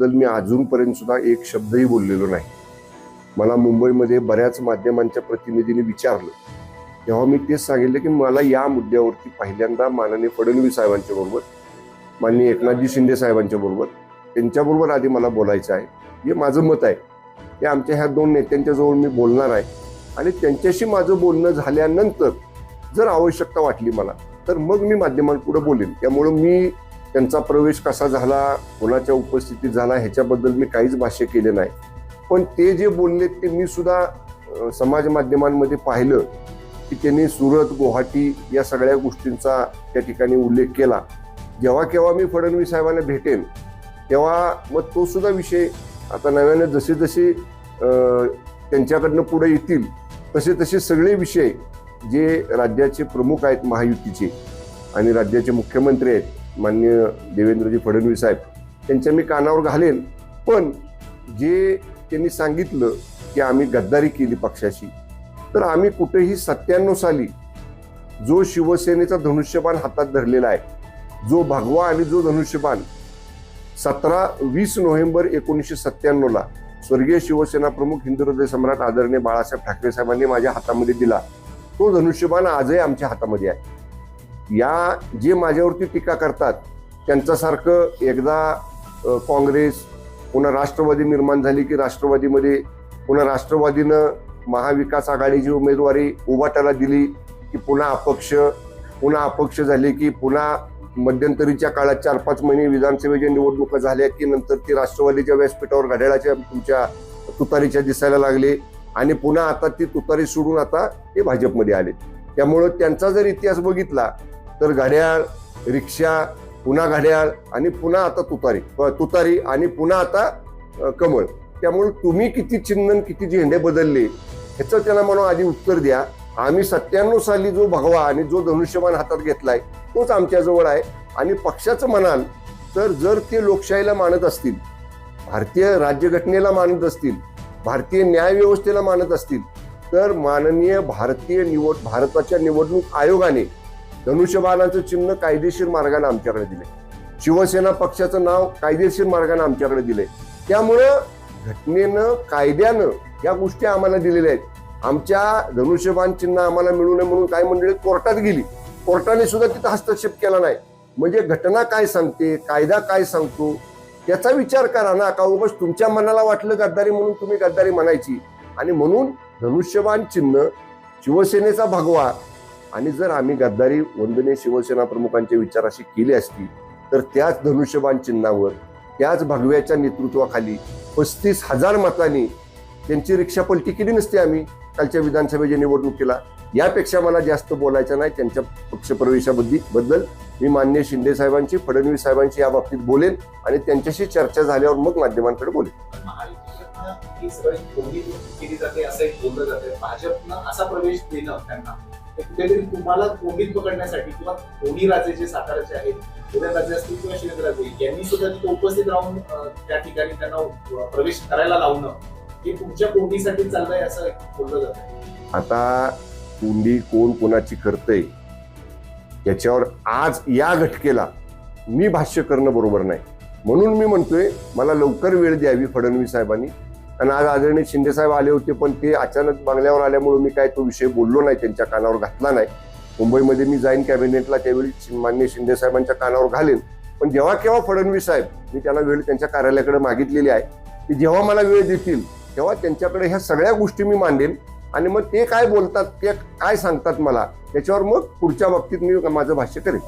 याबद्दल मी अजूनपर्यंत सुद्धा एक शब्दही बोललेलो नाही. मला मुंबईमध्ये बऱ्याच माध्यमांच्या प्रतिनिधींनी विचारलं. तेव्हा मी तेच सांगितलं की मला या मुद्द्यावरती पहिल्यांदा माननीय फडणवीस साहेबांच्या बरोबर माननीय एकनाथजी शिंदे साहेबांच्या बरोबर त्यांच्याबरोबर आधी मला बोलायचं आहे. हे माझं मत आहे. हे आमच्या ह्या दोन नेत्यांच्या जवळ मी बोलणार आहे. आणि त्यांच्याशी माझं बोलणं झाल्यानंतर जर आवश्यकता वाटली मला तर मग मी माध्यमांपुढे बोलेन. त्यामुळं मी त्यांचा प्रवेश कसा झाला कोणाच्या उपस्थितीत झाला ह्याच्याबद्दल मी काहीच भाष्य केले नाही. पण ते जे बोलले ते मी सुद्धा समाज माध्यमांमध्ये पाहिलं की त्यांनी सुरत गुवाहाटी या सगळ्या गोष्टींचा त्या ठिकाणी उल्लेख केला. जेव्हा केव्हा मी फडणवीस साहेबांना भेटेन तेव्हा मग तो सुद्धा विषय आता नव्याने जसे जसे त्यांच्याकडनं पुढे येतील तसे तसे सगळे विषय जे राज्याचे प्रमुख आहेत महायुतीचे आणि राज्याचे मुख्यमंत्री आहेत मान्य देवेंद्रजी फडणवीस साहेब त्यांच्या मी कानावर घालेन पण जे त्यांनी सांगितलं की आम्ही गद्दारी केली पक्षाशी तर आम्ही कुठेही सत्त्याण्णव साली जो शिवसेनेचा धनुष्यबाण हातात धरलेला आहे जो भगवा आणि जो धनुष्यबाण सतरा वीस नोव्हेंबर एकोणीसशे सत्त्याण्णवला स्वर्गीय शिवसेना प्रमुख हिंदुहृदय सम्राट आदरणीय बाळासाहेब ठाकरे साहेबांनी माझ्या हातामध्ये दिला तो धनुष्यबाण आजही आमच्या हातामध्ये आहे. या जे माझ्यावरती टीका करतात त्यांच्यासारखं एकदा काँग्रेस पुन्हा राष्ट्रवादी निर्माण झाली की राष्ट्रवादीमध्ये पुन्हा राष्ट्रवादीनं महाविकास आघाडीची उमेदवारी उभाटाला दिली की पुन्हा अपक्ष पुन्हा अपक्ष झाले की पुन्हा मध्यंतरीच्या काळात चार पाच महिने विधानसभेच्या निवडणुका झाल्या की नंतर ती राष्ट्रवादीच्या व्यासपीठावर घड्याळाच्या तुमच्या तुतारीच्या दिसायला लागले आणि पुन्हा आता ती तुतारी सोडून आता ते भाजपमध्ये आले. त्यामुळं त्यांचा जर इतिहास बघितला तर घड्याळ रिक्षा पुन्हा घड्याळ आणि पुन्हा आता तुतारी. तुतारी आणि पुन्हा आता कमळ. त्यामुळे तुम्ही किती चिन्हन किती झेंडे बदलले ह्याचं त्याला म्हणून आधी उत्तर द्या. आम्ही सत्त्याण्णव साली जो भगवा आणि जो धनुष्यबाण हातात घेतलाय तोच आमच्याजवळ आहे. आणि पक्षाचं म्हणाल तर जर ते लोकशाहीला मानत असतील भारतीय राज्यघटनेला मानत असतील भारतीय न्यायव्यवस्थेला मानत असतील तर माननीय भारतीय निवड भारताच्या निवडणूक आयोगाने धनुष्यबाणाचं चिन्ह कायदेशीर मार्गाने आमच्याकडे दिले. शिवसेना पक्षाचं नाव कायदेशीर मार्गाने आमच्याकडे दिले. त्यामुळं घटनेनं कायद्यानं या गोष्टी आम्हाला दिलेल्या आहेत. आमच्या धनुष्यबाण चिन्ह आम्हाला मिळू नये म्हणून काय मंडळी कोर्टात गेली. कोर्टाने सुद्धा तिथं हस्तक्षेप केला नाही. म्हणजे घटना काय सांगते कायदा काय सांगतो त्याचा विचार करा ना. का उगाच तुमच्या मनाला वाटलं गद्दारी म्हणून तुम्ही गद्दारी म्हणायची. आणि म्हणून धनुष्यबाण चिन्ह शिवसेनेचा भगवा आणि जर आम्ही गद्दारी वंदनीय शिवसेना प्रमुखांच्या विचाराशी केली असती तर त्याच धनुष्यबाण चिन्हावर त्याच भगव्याच्या नेतृत्वाखाली पस्तीस हजार मतांनी त्यांची रिक्षा पलटी केली नसती आम्ही. कालच्या विधानसभेच्या निवडणुकीला यापेक्षा मला जास्त बोलायचं नाही त्यांच्या पक्षप्रवेशाबद्दल. बद्दल मी मान्य शिंदे साहेबांची फडणवीस साहेबांची या बाबतीत बोलेन आणि त्यांच्याशी चर्चा झाल्यावर मग माध्यमांकडे बोलेन. कुठेतरी तुम्हाला कोंडीत पकडण्यासाठी किंवा कोणी राजे जे साताराचे आहेत उदय राजे असतील किंवा शिवेंद्र राजे यांनी सुद्धा तिथे उपस्थित राहून त्या ठिकाणी त्यांना प्रवेश करायला लावणं हे तुमच्या कोंडीसाठी चाललंय असं बोललं जात. आता कोंडी कोण कोणाची करतंय याच्यावर आज या घटकेला मी भाष्य करणं बरोबर नाही. म्हणून मी म्हणतोय मला लवकर वेळ द्यावी फडणवीस साहेबांनी. आणि आज आदरणीय शिंदेसाहेब आले होते पण ते अचानक बंगल्यावर आल्यामुळे मी काय तो विषय बोललो नाही त्यांच्या कानावर घातला नाही. मुंबईमध्ये मी जाईन कॅबिनेटला त्यावेळी मान्य माननीय कानावर घालेन. पण जेव्हा केव्हा फडणवीस साहेब मी त्यांना वेळ त्यांच्या कार्यालयाकडे मागितलेली आहे की जेव्हा मला वेळ देतील तेव्हा त्यांच्याकडे ह्या सगळ्या गोष्टी मी मांडेन. आणि मग ते काय बोलतात ते काय सांगतात मला त्याच्यावर मग पुढच्या बाबतीत मी माझं भाष्य करेन.